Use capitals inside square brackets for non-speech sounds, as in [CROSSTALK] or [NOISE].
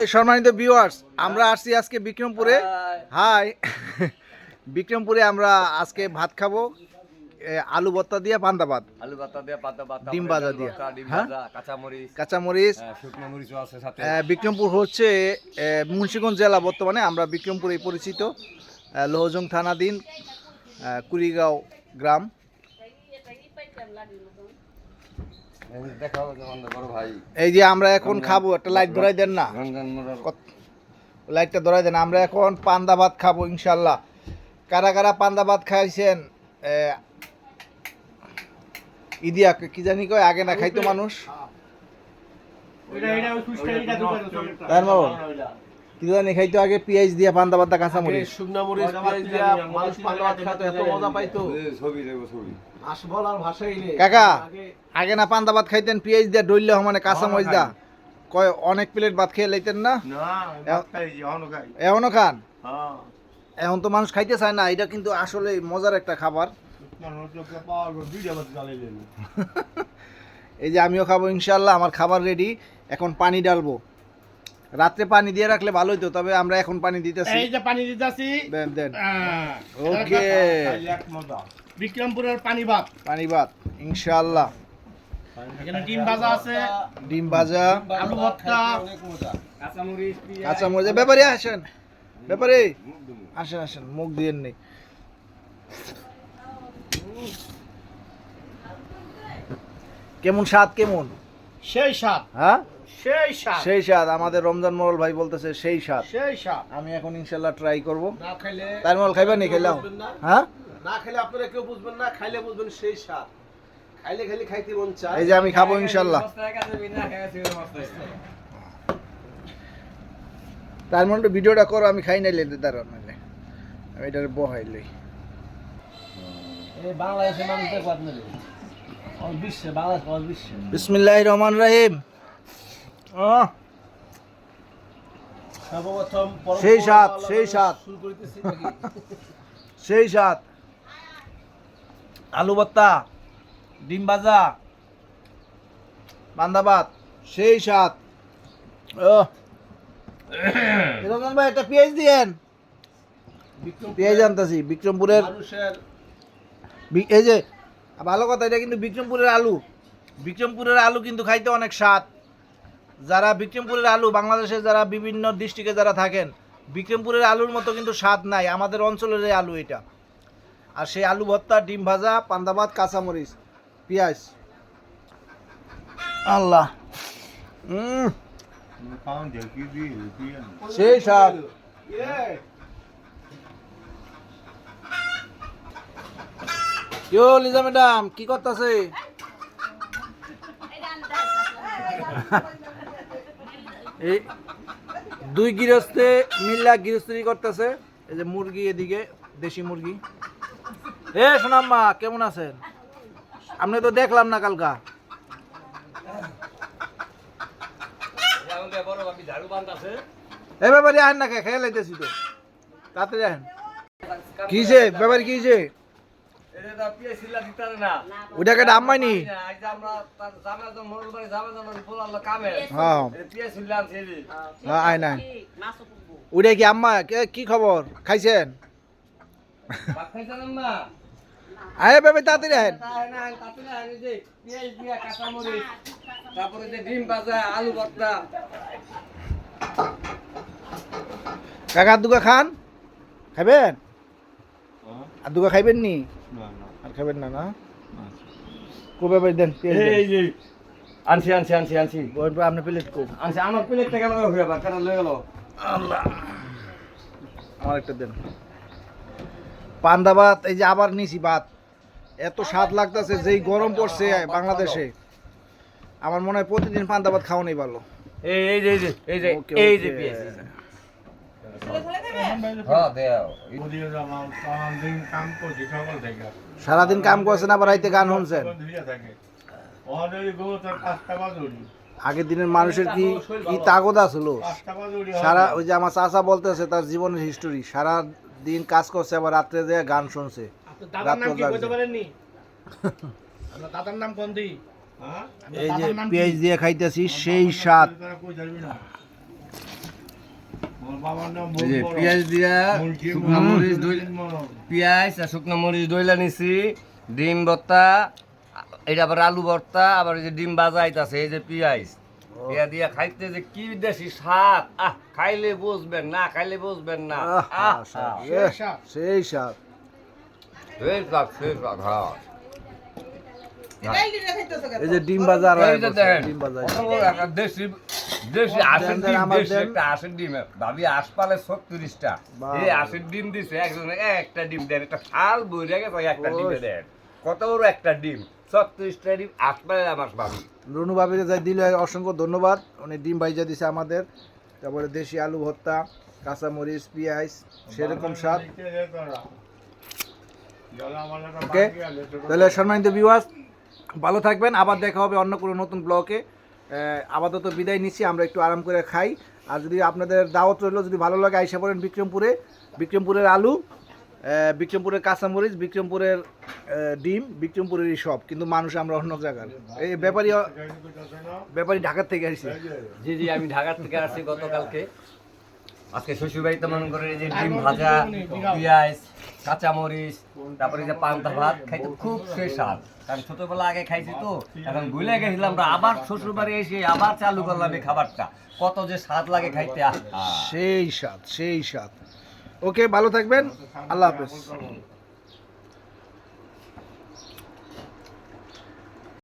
সম্মানিত ভিউয়ার্স আমরা আসছি আজকে বিক্রমপুরে। হাই [LAUGHS] বিক্রমপুরে আমরা আজকে ভাত খাব আলু ভর্তা দিয়ে পান্তা ভাত। আলু ভাতা দিয়ে পাতা ভাতা ডিম ভাজা দিয়ে। হ্যাঁ? কাঁচামরিচ। কাঁচামরিচ। হ্যাঁ, শুকনো মরিচও আছে সাথে। বিক্রমপুর হচ্ছে মুন্সিগঞ্জ জেলা বর্তমানে আমরা বিক্রমপুরে পরিচিত। লোহজং থানাধীন কুড়িগাঁও গ্রাম। এই যে দেখাও যে আমাদের বড় ভাই এই যে আমরা এখন খাব একটা লাইট ধরাই দেন না লাইটটা ধরাই দেন আমরা এখন পান্দা ভাত খাব ইনশাল্লাহ কারা কারা পান্দা ভাত খাইছেন ইদিয়া কি জানি কয় আগে না খাইতো মানুষ তার বাবা কি জানি খাইতো আগে পেঁয়াজ দিয়া পান্তা ভাতটা কাঁচা মরিচ। শুকনা মরিচ পেঁয়াজ দিয়া মানুষ পান্তা ভাত খাতো এত মজা পাইতো। ছবি দেবো ছবি। আসবল আর ভাষাই নেই। কাকা আগে আগে না পান্তা ভাত খাইতেন পেঁয়াজ দিয়া ডইলে মানে কাঁচা মরিচ দা। কয় অনেক প্লেট ভাত খেয়ে লাইতেন না? না এখনও খান? হ্যাঁ। এখন তো মানুষ খাইতে চায় না এটা কিন্তু আসলে মজার একটা খাবার। [LAUGHS] এই যে আমিও খাব ইনশাল্লাহ আমার খাবার রেডি এখন পানি ডালবো রাত্রে পানি দিয়ে রাখলে ভালো হতো তবে আমরা এখন পানি দিতেছি। এই যে পানি দিতেছি। দেন দেন। ওকে বিক্রমপুরের পানি ভাত। পানি ভাত ইনশাল্লাহ এখানে ডিম ভাজা আছে। ডিম ভাজা। আলু ভর্তা। মজা কাঁচামরিচ। কাঁচা মরিচ ব্যাপারে আসেন। ব্যাপারে আসেন আসেন। মুখ দিয়ে নেই। কেমন স্বাদ কেমন? সেই স্বাদ। হ্যাঁ? সেই স্বাদ। সেই স্বাদ আমাদের রমজান মোড়ল ভাই বলতেছে সেই স্বাদ। সেই স্বাদ। আমি এখন ইনশাল্লাহ ট্রাই করব। না খাইলে তার মল খাইবা নি খেলাও হ্যাঁ? না খাইলে আপনারা কেউ বুঝবেন না খাইলে বুঝবেন সেই স্বাদ। খাইলে খাইলে খাইতে মন চায়। এই যে আমি খাব ইনশাল্লাহ। তার মধ্যে ভিডিওটা করো আমি খাই নাই লেতে দাঁড়াও আমি এটার বহাই লই। এই বাংলাদেশের মানুষ দেখো আপনাদের। অল বিশ্বে বাংলাদেশ বিশ্বে বিসমিল্লাহ রহমান রাহিম। সর্বপ্রথম সেই আল্লাহ সেই। শুরু করিতেছি [LAUGHS] সেই স্বাদ আলু ভর্তা ডিম ভাজা বান্দা ভাত সেই সাত। ও [COUGHS] রমজান ভাই একটা পেঁয়াজ দিয়েন। পেঁয়াজ আনতেছি বিক্রমপুরের এই যে ভালো কথা এটা কিন্তু বিক্রমপুরের আলু। বিক্রমপুরের আলু কিন্তু খাইতে অনেক স্বাদ। যারা বিক্রমপুরের আলু বাংলাদেশে যারা বিভিন্ন ডিস্ট্রিক্টে যারা থাকেন বিক্রমপুরের আলুর মতো কিন্তু স্বাদ নাই আমাদের অঞ্চলের এই আলু এটা। আর সেই আলু ভর্তা ডিম ভাজা পান্দাবাদ কাঁচামরিচ পেঁয়াজ। আল্লাহ। সেই স্বাদ। ইয়ো লিজা ম্যাডাম কি করতেছে? [LAUGHS] এই দুই গৃহস্থে মিল্লা গৃহস্থী করতেছে। এই যে মুরগি এদিকে, দেশি মুরগি। এ সোনাম্মা, কেমন আছেন? আপনি তো দেখলাম না কালকা। এ ব্যাপারে আহেন না খেয়ে লাইতেছি তো। তাড়াতাড়ি আহেন। কিছে ব্যাপারে কিছে এটা তো পিএস সিলা দিতে পারে না ওইটাকে ডাম্মাই নি আমরা তার জামা তো মোড়ল বাড়ি জামা জামা ফুল আল্লাহ কামে। হ্যাঁ। পিএস সিলা আনছে এই যে। হ্যাঁ, আয় না। ওইটা কি আম্মা? কে- কি খবর? খাইছেন? আয় ব্যাপারে তাড়াতাড়ি আহেন তারপরে যে ডিম ভাজা আলু ভর্তা। কাকা দুগা খান? খাবেন আর দুগা খাইবেন না? আর খাবেন না না? কো ব্যাপারে দেন? এই যে আনছি আনছি আনছি আনছি। ওই পর আপনি প্লেট কো। আনছি আমার প্লেট থেকে গেল? হয়ে লয়ে গেল? আল্লাহ। আমার একটা দেন। পান্তা ভাত এই যে আবার নিছি ভাত। এত স্বাদ লাগতেছে যেই গরম পড়ছে বাংলাদেশে। আমার মনে হয় প্রতিদিন ভাত খাওয়া নেই ভালো। এই এই যে এই যে এই যে এই যে। সারাদিন কাম করছেন আবার রাইতে গান শুনছেন? আগের দিনের মানুষের কি কি তাগদ আসলো? পাঁচটা সারা ওই যে আমার চাচা বলতেছে তার জীবনের হিস্টোরি সারা দিন কাজ করছে আবার রাত্রে যে গান শুনছে। আপনার দাদার নাম কি বলতে পারেননি? দাদার নাম কোন দি হ্যাঁ? এই যে পেঁয়াজ দিয়ে খাইতেছি সেই স্বাদ তারা কই যাবি না বাবার নাম এই যে পেঁয়াজ দিয়া শুকনো মরিচ দই পেঁয়াজ আর শুকনো মরিচ দইলা নিছি ডিম ভর্তা এটা আবার আলু ভর্তা আবার এই যে ডিম ভাজা আইতাছে এই যে পেঁয়াজ। ইয়া দিয়া খাইতে যে কি দেশি স্বাদ আহ খাইলে বুঝবেন না খাইলে বুঝবেন না। আহ। ইয়ে, সেই স্বাদ। সেই স্বাদ সেই স্বাদ হ্যাঁ। এই যে ডিম দেখেন, ডিম একটা দেশি দেশি দেন, ডিম দেশি একটা আশের ডিম। ভাবি আশ পালে ছত্রিশটা এই আশের ডিম দিছে একজন একটা ডিম দেন একটা শাল বইরে গেছে একটা। ডিমে দেন। কত বড় একটা ডিম? ছত্রিশটা ডিম আশ পালে আমার ভাবি। রুনু বাবিরে যাই দিল অসংখ্য ধন্যবাদ। উনি ডিম ভাইজা দিছে আমাদের। তারপরে দেশি আলু ভর্তা কাঁচামরিচ পেঁয়াজ সেরকম স্বাদ। ওকে? তাহলে সম্মানিত বিওয়াস ভালো থাকবেন। আবার দেখা হবে অন্য কোনো নতুন ব্লকে আপাতত বিদায় নিচ্ছি, আমরা একটু আরাম করে খাই। আর যদি আপনাদের দাওয়াত রইল, যদি ভালো লাগে, আইসা পড়েন বিক্রমপুরে। বিক্রমপুরের আলু বিক্রমপুরের কাঁচামরিচ, বিক্রমপুরের ডিম, বিক্রমপুরের সব। কিন্তু মানুষ আমরা অন্য জায়গার। এই ব্যাপারী ব্যাপারী ঢাকার থেকে আসছি। জি জি, আমি ঢাকার থেকে আসছি গতকালকে। আজকে শ্বশুরবাড়িতে মনে করে যে ডিম ভাজা পেঁয়াজ। কাঁচামরিচ তারপরে যে পান্তা ভাত খাইতে খুব স্পেশাল। স্বাদ কারণ ছোটবেলা আগে খাইছি তো এখন ভুলে গেছিলাম আমরা আবার শ্বশুরবাড়ি এসে আবার চালু করলাম এই খাবারটা। কত যে স্বাদ লাগে খাইতে আহা। সেই স্বাদ সেই স্বাদ। ওকে ভালো থাকবেন। আল্লাহ হাফেজ।